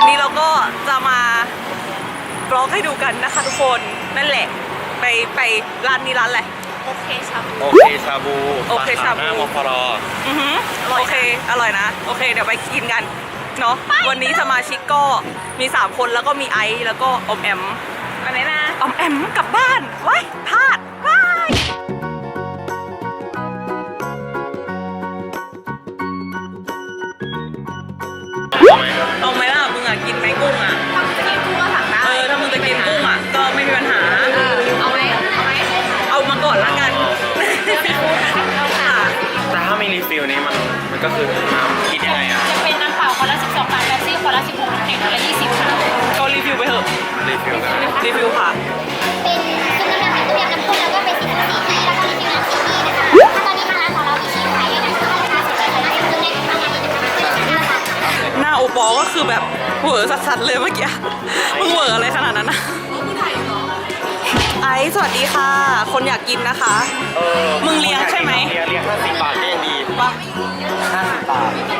วันนี้เราก็จะมาบล็อกให้ดูกันนะคะทุกคนนั่นแหละ ไปไปร้านนี้ร้านอะไร โอเคชาบู โอเคชาบูโอเคชาบู สขหน้ามฟรอือหือโอเค อร่อยนะ โอเค เดี๋ยวไปกินกัน เนาะ วันนี้สมาชิกก็มี 3 คนแล้วก็มีไอซ์แล้วก็อมแอม อันไหนนะอมแอมกลับบ้านไว้ายพลาด รีวิวค่ะ เป็นซุปน้ำพริกต้มยำน้ำข้นแล้วก็เป็นสีน้ำซีที่แล้วก็รีวิวน้ำซีที่นะคะถ้าตอนนี้ทางร้านของเรามีชีสขายด้วยนะคะราคาสุดเลยค่ะน่าจะซื้อในทางร้านนี้นะคะราคาหน้าโอปอก็คือแบบเหวอสัสๆเลยเมื่อกี้ มึงเหวออะไรขนาดนั้นนะไอซ์สวัสดีค่ะ คนอยากกินนะคะ เออมึงเลี้ยงใช่ไหม เลี้ยงเลี้ยงห้าสิบบาทก็ยังดีปะห้าสิบบาทโอ้อุ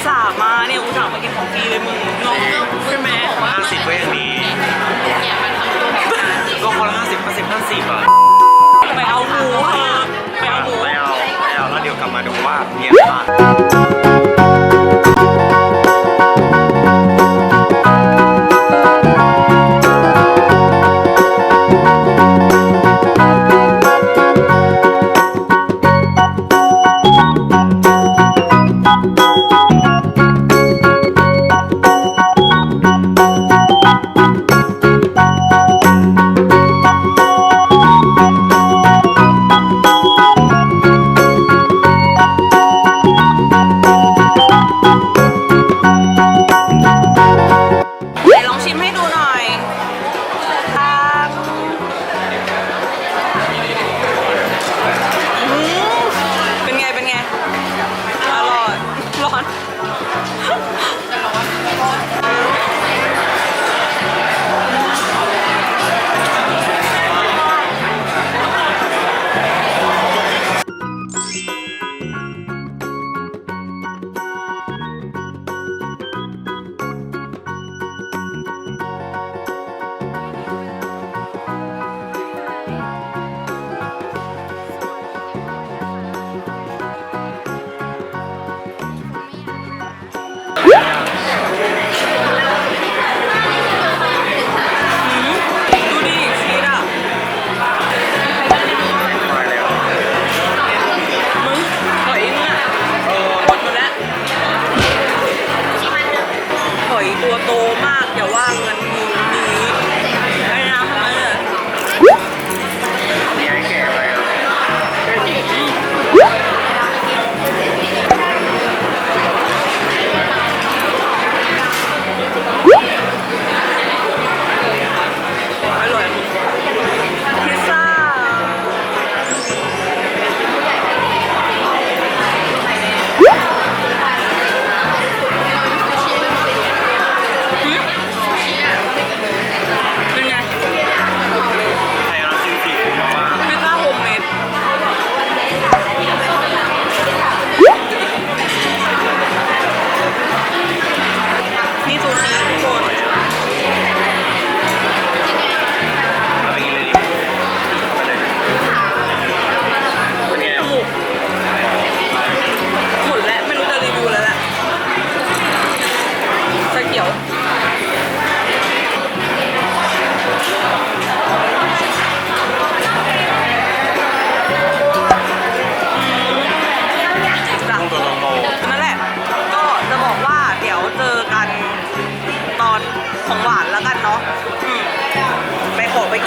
ตส่าห์มาเนี่ยอุตส่าห์มากินของฟรีเลยมึงงงใช่ไหมห้าสิบก็ยังดีก็คนละห้าสิบห้าสิบห้าสิบอะ ไปเอา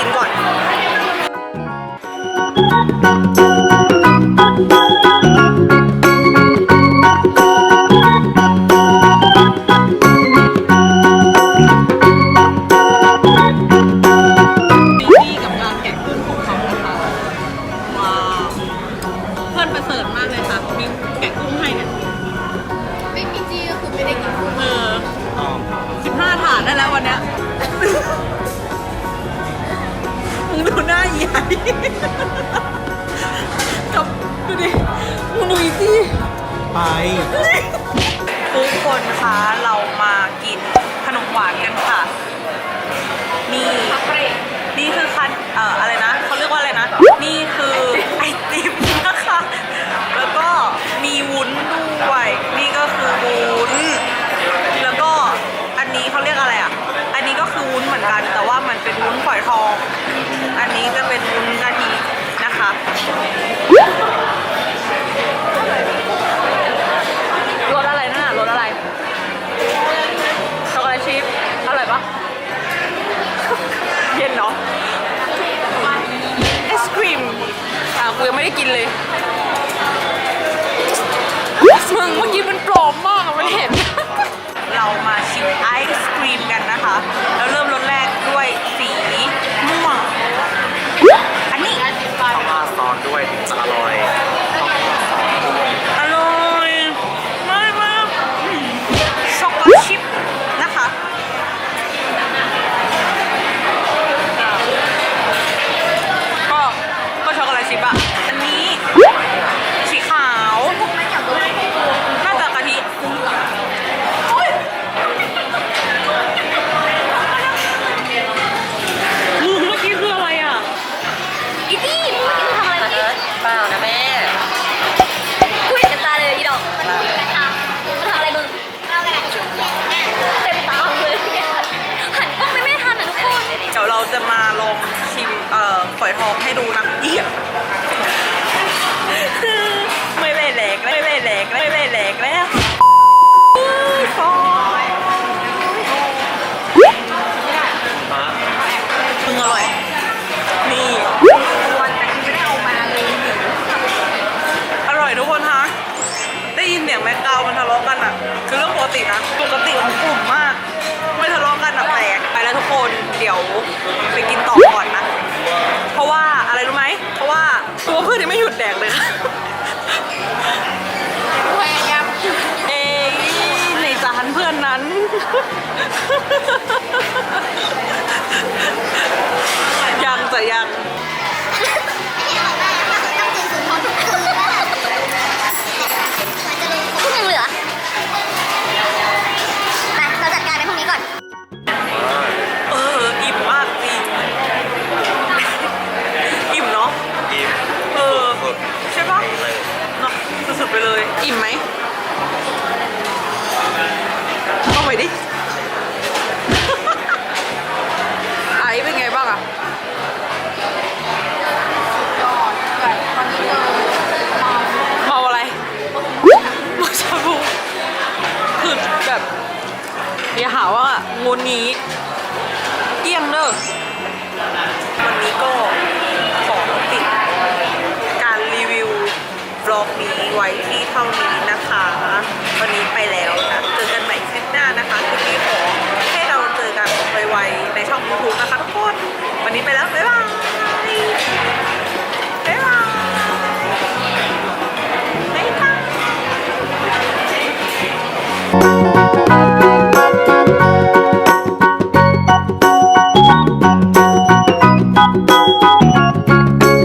กินก่อนนี่ กับดูดิมึงดูอีซี่ไป ทุกคนคะเรามากินขนมหวานกันค่ะ นี่นี่คือคันเอ่ออะไรนะเขาเรียกว่าอะไรนะ นี่คือไอติมนะคะ แล้วก็มีวุ้นด้วยนี่ก็คือวุ้น แล้วก็อันนี้เขาเรียกอะไรอะ อันนี้ก็คือวุ้นเหมือนกันแต่ว่ามัน เป็นวุ้นฝอยทอง อันนี้จะเป็นวุ้นกะทินะคะรสอะไรนั่นน่ะรสอะไรช็อกโกแลตชิพอร่อยปะเย็นเนาะไอศครีมอะกูยังไม่ได้กินเลยมึงเมื่อกี้มันปลอมมากอะมันเห็น เรามาชิมไอศครีมกันนะคะ ดูนะเอียไม่เล่แหลกไม่เล่แหลกไม่เล่แหลกแล้วฟอยฮะมึงอร่อย นี่อร่อยทุกคนคะได้ยินเสียงแม็กกาวมันทะเลาะกันอะ คือเรื่องปกตินะ ปกติมันกลุ่มมาก ไม่ทะเลาะกันอะแปลกไปแล้วทุกคน เดี๋ยวไปกินต่อก่อนนะ เพราะว่าอะไรรู้ไหม เพราะว่าตัวเพื่อนยังไม่หยุดแดกเลยค่ะพยายามเอ้ยในจานเพื่อนนั้นยังจะยัง เท่านี้นะคะ วันนี้ไปแล้วนะเจอกันใหม่คลิปหน้านะคะคลิปนี้ขอให้เราเจอกันไวๆในช่องยูทูบนะคะทุกคน วันนี้ไปแล้ว บ๊ายบาย บ๊ายบายบ๊ายบาย